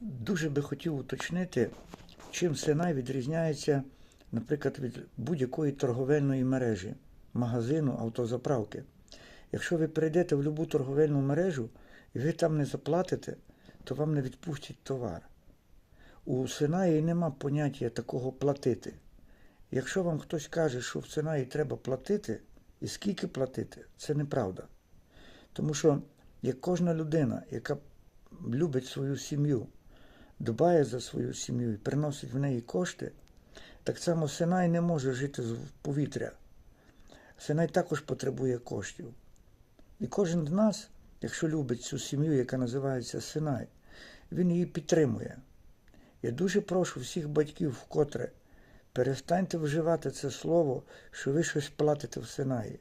дуже би хотів уточнити, чим Синай відрізняється, наприклад, від будь-якої торговельної мережі, магазину, автозаправки. Якщо ви прийдете в будь-яку торговельну мережу і ви там не заплатите, то вам не відпустять товар. У Синаї нема поняття такого платити. Якщо вам хтось каже, що в Синаї треба платити, і скільки платити, це неправда. Тому що як кожна людина, яка любить свою сім'ю, дбає за свою сім'ю і приносить в неї кошти, так само Синай не може жити з повітря. Синай також потребує коштів. І кожен з нас, якщо любить цю сім'ю, яка називається Синай, він її підтримує. Я дуже прошу всіх батьків вкотре, перестаньте вживати це слово, що ви щось платите в Синаї.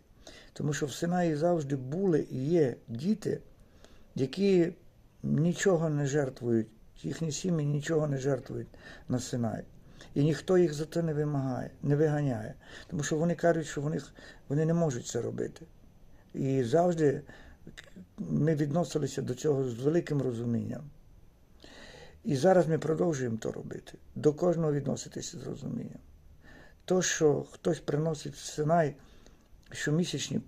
Тому що в Синаї завжди були і є діти, які нічого не жертвують, їхні сім'ї нічого не жертвують на Синай. І ніхто їх за це не вимагає, не виганяє. Тому що вони кажуть, що вони, вони не можуть це робити. І завжди ми відносилися до цього з великим розумінням. І зараз ми продовжуємо то робити, до кожного відноситися з розумінням. То, що хтось приносить в Синай щомісячні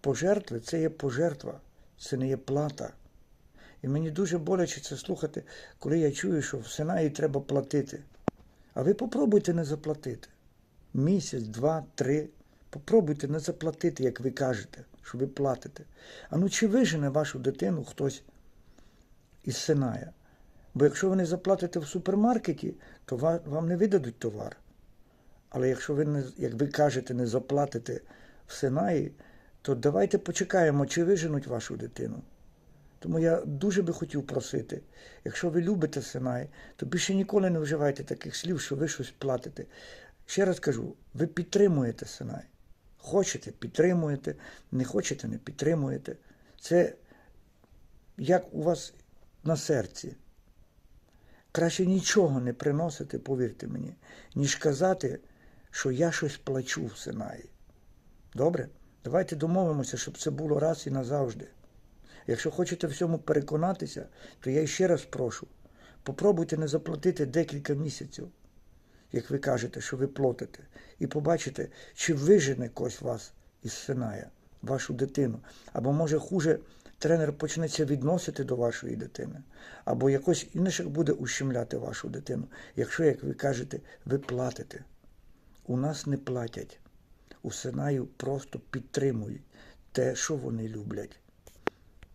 пожертви, це є пожертва, це не є плата. І мені дуже боляче це слухати, коли я чую, що в Синаї треба платити. А ви попробуйте не заплатити. Місяць, два, три. Попробуйте не заплатити, як ви кажете, що ви платите. А ну чи вижене вашу дитину хтось із Синая? Бо якщо ви не заплатите в супермаркеті, то вам не видадуть товар. Але якщо ви, не, як ви кажете, не заплатите в Синаї, то давайте почекаємо, чи виженуть вашу дитину. Тому я дуже би хотів просити, якщо ви любите Синай, то більше ніколи не вживайте таких слів, що ви щось платите. Ще раз кажу, ви підтримуєте Синай. Хочете, підтримуєте, не хочете, не підтримуєте. Це як у вас на серці. Краще нічого не приносити, повірте мені, ніж казати, що я щось плачу в Синаї. Добре? Давайте домовимося, щоб це було раз і назавжди. Якщо хочете в цьому переконатися, то я ще раз прошу, попробуйте не заплатити декілька місяців, як ви кажете, що ви платите, і побачите, чи вижене когось вас із Синая, вашу дитину. Або, може, хуже, тренер почнеться відносити до вашої дитини, або якось інше буде ущемляти вашу дитину, якщо, як ви кажете, ви платите. У нас не платять. У Синаю просто підтримують те, що вони люблять.